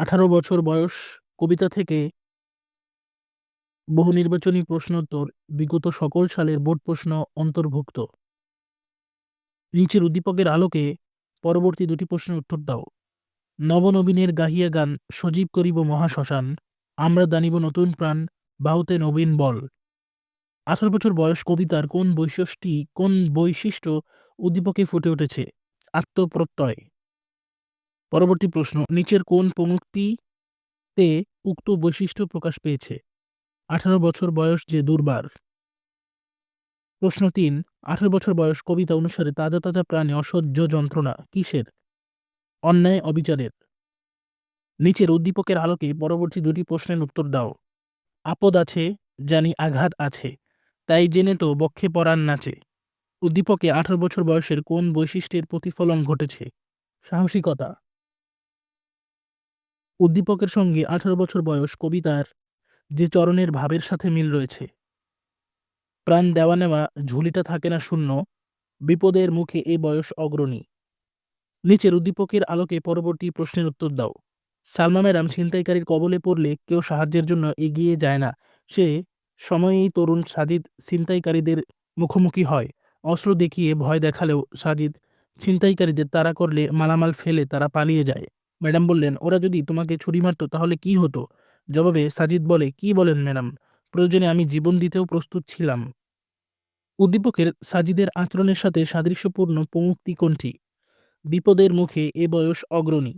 আঠারো বছর বয়স কবিতা থেকে বহু নির্বাচনী প্রশ্নোত্তর বিগত সকল সালের বোর্ড প্রশ্ন অন্তর্ভুক্ত। নিচের উদ্দীপকের আলোকে পরবর্তী দুটি প্রশ্নের উত্তর দাও। নবনবীনের গাহিয়া গান সজীব করিব মহাশ্মশান, আমরা দানিব নতুন প্রাণ, বাহুতে নবীন বল। আঠারো বছর বয়স কবিতার কোন বৈশিষ্ট্যটি, কোন বৈশিষ্ট্য উদ্দীপকে ফুটে উঠেছে? আত্মপ্রত্যয়। পরবর্তী প্রশ্ন, নিচের কোন পঙ্ক্তিতে উক্ত বৈশিষ্ট্য প্রকাশ পেয়েছে? আঠারো বছর বয়স যে দুর্বার। প্রশ্ন তিন, আঠারো বছর বয়স কবিতা অনুসারে তাজা তাজা প্রাণে অসহ্য যন্ত্রণা কিসের? অন্যায় অবিচারের। নিচের উদ্দীপকের আলোকে পরবর্তী দুটি প্রশ্নের উত্তর দাও। আপদ আছে, জানি আঘাত আছে, তাই জেনে তো বক্ষে পরাণ নাচে। উদ্দীপকে আঠারো বছর বয়সের কোন বৈশিষ্ট্যের প্রতিফলন ঘটেছে? সাহসিকতা উদ্দীপকের সঙ্গে আঠারো বছর বয়স কবিতার যে চরণের ভাবের সাথে মিল রয়েছে। প্রাণ দেওয়া নেওয়া ঝুলিটা থাকে না শূন্য, বিপদের মুখে এ বয়স অগ্রণী। নিচের উদ্দীপকের আলোকে পরবর্তী প্রশ্নের উত্তর দাও। সালমা ম্যাডাম ছিনতাইকারীর কবলে পড়লে কেউ সাহায্যের জন্য এগিয়ে যায় না। সে সময়েই তরুণ সাজিদ ছিনতাইকারীদের মুখোমুখি হয়। অস্ত্র দেখিয়ে ভয় দেখালেও সাজিদ ছিনতাইকারীদের তাড়া করলে মালামাল ফেলে তারা পালিয়ে যায়। ম্যাডাম বললেন, ওরা যদি তোমাকে ছুরি মারতো তাহলে কি হতো? জবাবে সাজিদ বলে, কি বলেন ম্যাডাম, প্রয়োজনে আমি জীবন দিতেও প্রস্তুত ছিলাম। উদ্দীপকের সাজিদের আচরণের সাথে সাদৃশ্যপূর্ণ পঙ্ক্তি কোনটি? বিপদের মুখে এ বয়স অগ্রণী।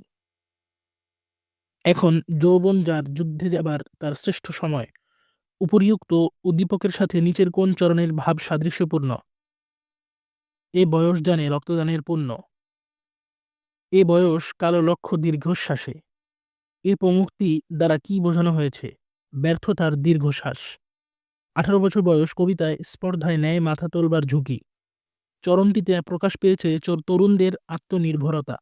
এখন যৌবন যার যুদ্ধে যাবার তার শ্রেষ্ঠ সময়। উপরিউক্ত উদ্দীপকের সাথে নিচের কোন চরণের ভাব সাদৃশ্যপূর্ণ? এ বয়স জানে রক্তদানের পুণ্য। এ বয়স কালো লক্ষ্য দীর্ঘশ্বাসে। এ পঙ্ক্তি দ্বারা কি বোঝানো হয়েছে? ব্যর্থতার দীর্ঘশ্বাস। আঠারো বছর বয়স কবিতায় স্পর্ধায় ন্যায় মাথা তোলবার ঝুঁকি। চরমটিতে প্রকাশ পেয়েছে চোর তরুণদের আত্মনির্ভরতা।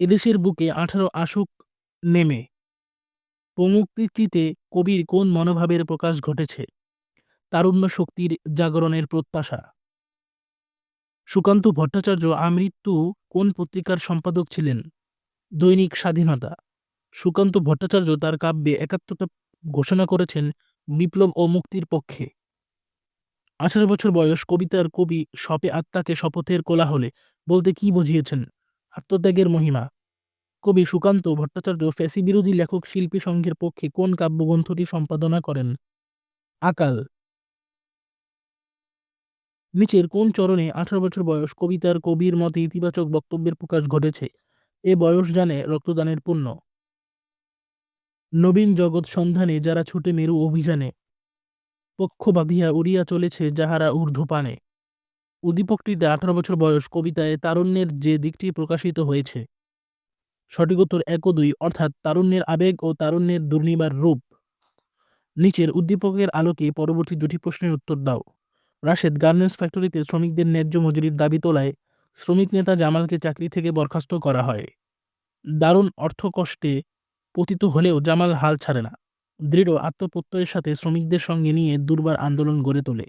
এদেশের বুকে আঠারো আশুক নেমে। পঙ্ক্তিটিতে কবির কোন মনোভাবের প্রকাশ ঘটেছে? তারুণ্য শক্তির জাগরণের প্রত্যাশা। সুকান্ত ভট্টাচার্য আমৃত্যু কোন পত্রিকার সম্পাদক ছিলেন? দৈনিক স্বাধীনতা। সুকান্ত ভট্টাচার্য তার কাব্যে একাত্মতা ঘোষণা করেছেন বিপ্লব ও মুক্তির পক্ষে। আঠারো বছর বয়স, কবিতার কবি শপে আত্মাকে শপথের কোলাহলে বলতে কি বুঝিয়েছেন? আত্মত্যাগের মহিমা। কবি সুকান্ত ভট্টাচার্য ফ্যাসি বিরোধী লেখক শিল্পী সংঘের পক্ষে কোন কাব্যগ্রন্থটি সম্পাদনা করেন? আকাল। নিচের কোন চরণে আঠারো বছর বয়স কবিতার কবির মতে ইতিবাচক বক্তব্যের প্রকাশ ঘটেছে? এ বয়স জানে রক্তদানের পুণ্য। নবীন জগৎ সন্ধানে যারা ছুটে মেরু অভিযানে। পক্ষ বাঁধিয়া উড়িয়া চলেছে যাহারা ঊর্ধ্বপানে। উদ্দীপকটিতে আঠারো বছর বয়স কবিতায় তারুণ্যের যে দিকটি প্রকাশিত হয়েছে। সঠিক উত্তর এক দুই অর্থাৎ তারুণ্যের আবেগ ও তারুণ্যের দুর্নিবার রূপ। নিচের উদ্দীপকের আলোকে পরবর্তী দুটি প্রশ্নের উত্তর দাও। রাশেদ গার্মেন্টস ফ্যাক্টরিতে শ্রমিকদের ন্যায্য মজুরির দাবি তোলায় শ্রমিক নেতা জামালকে চাকরি থেকে বরখাস্ত করা হয়। দারুণ অর্থকষ্টে পতিত হলেও জামাল হাল ছাড়ে না। দৃঢ় আত্মপ্রত্যয়ের সাথে শ্রমিকদের সঙ্গে নিয়ে দুর্বার আন্দোলন গড়ে তোলে।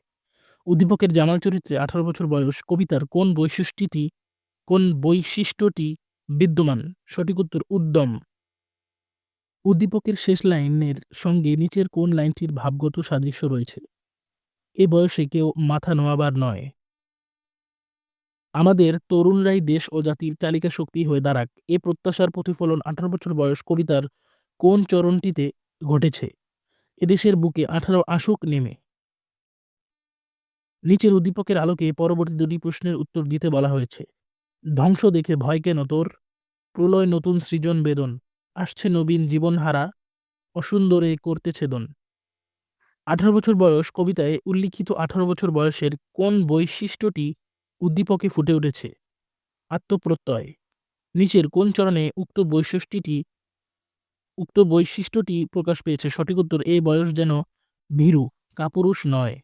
উদ্দীপকের জামাল চরিত্রে আঠারো বছর বয়স কবিতার কোন বৈশিষ্ট্যটি কোন বৈশিষ্ট্যটি বিদ্যমান? সঠিক উত্তর উদ্যম। উদ্দীপকের শেষ লাইনের সঙ্গে নিচের কোন লাইনটির ভাবগত সাদৃশ্য রয়েছে? এ বয়সে কেউ মাথা নোয়াবার নয়। আমাদের তরুণরাই দেশ ও জাতির চালিকা শক্তি হয়ে দাঁড়াক। এ প্রত্যাশার প্রতিফলন আঠারো বছর বয়স কবিতার কোন চরণটিতে ঘটেছে? এদেশের বুকে আঠারো আশুক নেমে। নিচের উদ্দীপকের আলোকে পরবর্তী দুটি প্রশ্নের উত্তর দিতে বলা হয়েছে। ধ্বংস দেখে ভয় কেন তোর? প্রলয় নতুন সৃজন বেদন। আসছে নবীন জীবনহারা। অসুন্দরে করতে ছেদন আঠারো বছর বয়স কবিতায় উল্লিখিত আঠারো বছর বয়সের কোন বৈশিষ্ট্যটি উদ্দীপকে ফুটে উঠেছে? আত্মপ্রত্যয়। নিচের কোন চরণে উক্ত বৈশিষ্ট্যটি উক্ত বৈশিষ্ট্যটি প্রকাশ পেয়েছে? সঠিক উত্তর এই বয়স যেন ভীরু, কাপুরুষ নয়।